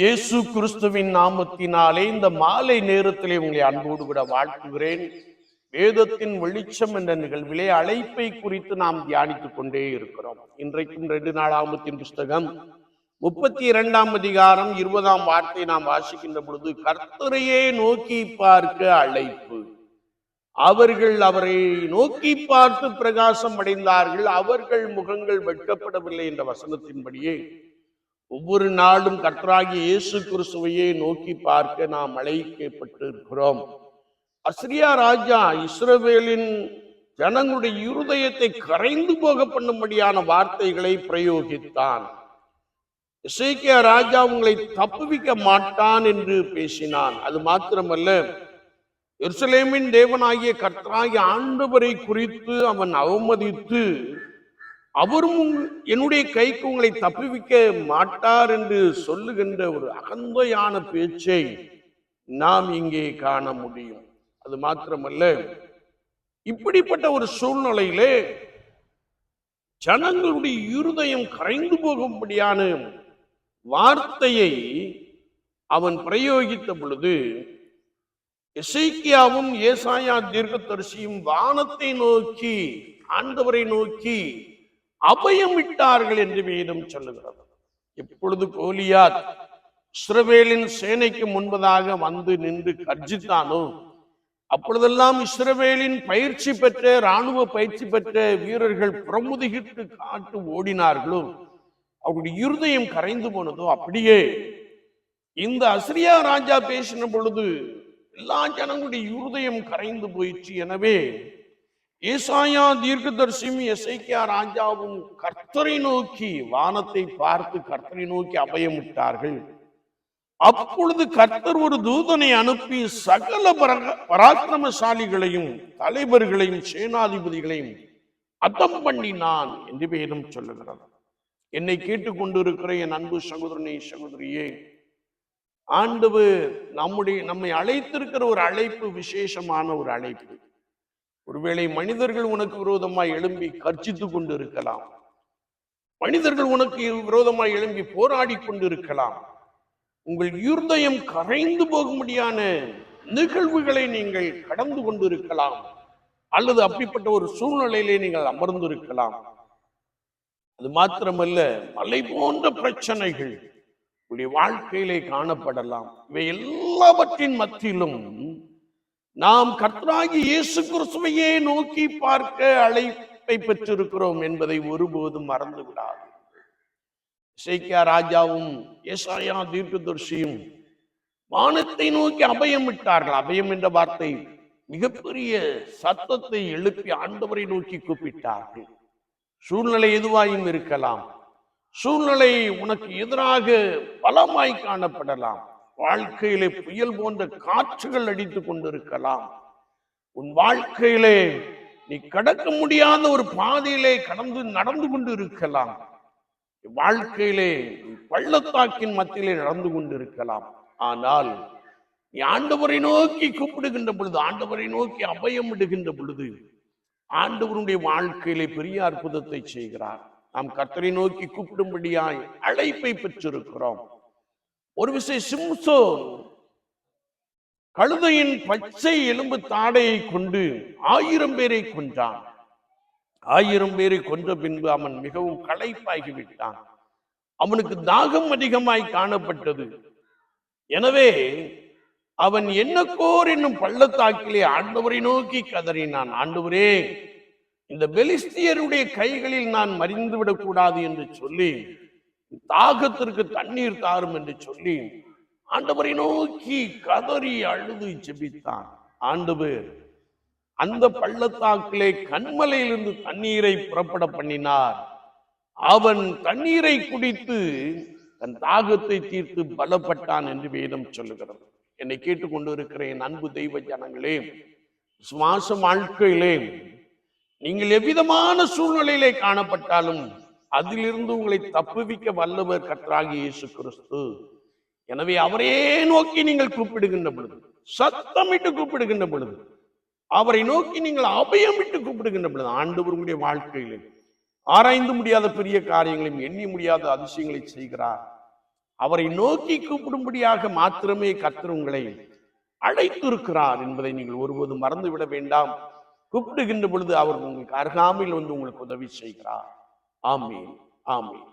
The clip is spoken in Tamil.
இயேசு கிறிஸ்துவின் நாமத்தினாலே இந்த மாலை நேரத்திலே உங்களை அன்போடு கூட வாழ்த்துகிறேன். வேதத்தின் வெளிச்சம் என்ற நிகழ்விலே அழைப்பை குறித்து நாம் தியானித்துக் கொண்டே இருக்கிறோம். இன்றைக்கும் ரெண்டு நாளாமத்தின் புஸ்தகம் முப்பத்தி இரண்டாம் அதிகாரம் இருபதாம் வார்த்தை நாம் வாசிக்கின்ற பொழுது கர்த்தரையே நோக்கி பார்க்க அழைப்பு. அவர்கள் அவரை நோக்கி பார்த்து பிரகாசம் அடைந்தார்கள். அவர்கள் முகங்கள் வெட்கப்படவில்லை என்ற வசனத்தின்படியே ஒவ்வொரு நாளும் கற்றாகி இயேசு கிறிஸ்துவையே நோக்கி பார்க்க நாம் அழைக்கப்பட்டிருக்கிறோம். அஸ்ரியா ராஜா இஸ்ரவேலின் ஜனங்களுடைய இருதயத்தை கரைந்து போக பண்ணும்படியான வார்த்தைகளை பிரயோகித்தான். இசைக்கிய ராஜா உங்களை தப்புவிக்க மாட்டான் என்று பேசினான். அது மாத்திரமல்ல எருசலேமின் தேவனாகிய கர்த்தராகிய ஆண்டவரை குறித்து அவன் அவமதித்து அவரும் என்னுடைய கைக்கு உங்களை தப்புவிக்க மாட்டார் என்று சொல்லுகின்ற ஒரு அகந்தையான பேச்சை நாம் இங்கே காண முடியும். அது மாத்திரமல்ல இப்படிப்பட்ட ஒரு சூழ்நிலையிலே ஜனங்களுடைய இருதயம் கரைந்து போகும்படியான வார்த்தையை அவன் பிரயோகித்த பொழுது இசைக்கியாவும் ஏசாயா தீர்க்கதரிசியும் வானத்தை நோக்கி ஆண்டவரை நோக்கி அபயம் விட்டார்கள் என்று வேதம் சொல்லுகிறது. எப்பொழுது கோலியாத் இஸ்ரவேலின் சேனைக்கு முன்பதாக வந்து நின்று கர்ஜித்தானோ? அப்பொழுதெல்லாம் இஸ்ரவேலின் பயிற்சி பெற்ற ராணுவ பயிற்சி பெற்ற வீரர்கள் பிரமுதிகிட்டு காட்டு ஓடினார்களோ? அவருடைய இருதயம் கரைந்து போனதோ? அப்படியே இந்த அசிரியா ராஜா பேசின பொழுது எல்லா ஜனங்களுடைய இருதயம் கரைந்து போயிற்று. எனவே ஏசாயா தீர்க்கதரிசியும் எசைக்கியா ராஜாவும் கர்த்தரை நோக்கி வானத்தை பார்த்து கர்த்தரை நோக்கி அபயமிட்டார்கள். அப்பொழுது கர்த்தர் ஒரு தூதனை அனுப்பி சகல பராக்கிரமசாலிகளையும் தலைவர்களையும் சேனாதிபதிகளையும் அத்தம் பண்ணினான் என்று பெயரும் சொல்லுகிறது. என்னை கேட்டுக்கொண்டிருக்கிற என் அன்பு சகோதரனே சகோதரியே ஆண்டவர் நம்முடைய நம்மை அழைத்திருக்கிற ஒரு அழைப்பு விசேஷமான ஒரு அழைப்பு. ஒருவேளை மனிதர்கள் உனக்கு விரோதமாய் எழும்பி கர்ச்சித்து கொண்டு இருக்கலாம் மனிதர்கள் உனக்கு விரோதமாய் எழும்பி போராடி கொண்டு இருக்கலாம் உங்கள் இருதயம் கரைந்து போகும்படியான நிகழ்வுகளை நீங்கள் கடந்து கொண்டு இருக்கலாம் அல்லது அப்படிப்பட்ட ஒரு சூழ்நிலையிலே நீங்கள் அமர்ந்து இருக்கலாம் அது மாத்திரமல்ல மலை போன்ற பிரச்சனைகள் உங்களுடைய வாழ்க்கையிலே காணப்படலாம். இவை எல்லாவற்றின் மத்தியிலும் நாம் கர்த்தராகி இயேசு கிறிஸ்துவையே நோக்கி பார்க்க அழைப்பை பெற்றிருக்கிறோம் என்பதை ஒருபோதும் மறந்து விடாது இசைக்கியா ராஜாவும் ஏசாயா தீர்க்கதரிசியும் வானத்தை நோக்கி அபயம் விட்டார்கள். அபயம் என்ற வார்த்தை மிகப்பெரிய சத்தத்தை எழுப்பி ஆண்டவரை நோக்கி கூப்பிட்டார்கள். சூழ்நிலை எதுவாயும் இருக்கலாம். சூழ்நிலை உனக்கு எதிராக பலமாய் காணப்படலாம். வாழ்க்கையிலே புயல் போன்ற காற்றுகள் அடித்து கொண்டிருக்கலாம். உன் வாழ்க்கையிலே நீ கடக்க முடியாத ஒரு பாதையிலே கடந்து நடந்து கொண்டு இருக்கலாம் வாழ்க்கையிலே நீ பள்ளத்தாக்கின் மத்தியிலே நடந்து கொண்டிருக்கலாம். ஆனால் நீ ஆண்டவரை நோக்கி கூப்பிடுகின்ற பொழுது ஆண்டவரை நோக்கி அபயம் விடுகின்ற பொழுது ஆண்டவருடைய வாழ்க்கையிலே பெரிய அற்புதத்தை செய்கிறார். நாம் கர்த்தரை நோக்கி கூப்பிடும்படியாய் அழைப்பை பெற்றிருக்கிறோம். ஒரு விஷய சிம்சோன் கழுதையின் பச்சை எலும்பு தாடையை கொண்டு ஆயிரம் பேரை கொன்றான். ஆயிரம் பேரை கொன்ற பின்பு அவன் மிகவும் களைப்பாகி விட்டான் அவனுக்கு தாகம் அதிகமாய் காணப்பட்டது. எனவே அவன் என்னக்கோர் என்னும் பள்ளத்தாக்கிலே ஆண்டவரை நோக்கி கதறினான். ஆண்டவரே இந்த பெலிஸ்தியருடைய கைகளில் நான் மறிந்து விடக்கூடாது என்று சொல்லி தாகத்திற்கு தண்ணீர் தாரும் என்று சொல்லி ஆண்டவரை நோக்கி கதறி அழுது ஜெபித்தான். ஆண்டவர் அந்த பள்ளத்தாக்கிலே கண்மலையிலிருந்து தண்ணீரை புறப்பட பண்ணினார். அவன் தண்ணீரை குடித்து தன் தாகத்தை தீர்த்து பலப்பட்டான் என்று வேதம் சொல்லுகிறது. என்னை கேட்டுக்கொண்டு இருக்கிற என் அன்பு தெய்வ ஜனங்களே சுவாச வாழ்க்கையிலே நீங்கள் எவ்விதமான சூழ்நிலையிலே காணப்பட்டாலும் அதிலிருந்து உங்களை தப்புவிக்க வல்லவர் கற்றாகி இயேசு கிறிஸ்து எனவே அவரே நோக்கி நீங்கள் கூப்பிடுகின்ற பொழுது சத்தமிட்டு கூப்பிடுகின்ற பொழுது அவரை நோக்கி நீங்கள் அபயமிட்டு கூப்பிடுகின்ற பொழுது ஆண்டவர் உங்களுடைய வாழ்க்கையிலே ஆராய்ந்து முடியாத பெரிய காரியங்களையும் எண்ணி முடியாத அதிசயங்களை செய்கிறார். அவரை நோக்கி கூப்பிடும்படியாக மாத்திரமே கர்த்தர் உங்களை அழைத்திருக்கிறார் என்பதை நீங்கள் ஒருபோதும் மறந்துவிட வேண்டாம். கூப்பிடுகின்ற பொழுது அவர் உங்களுக்கு அருகாமையில் வந்து உங்களுக்கு உதவி செய்கிறார். ஆமீன். ஆமீன்.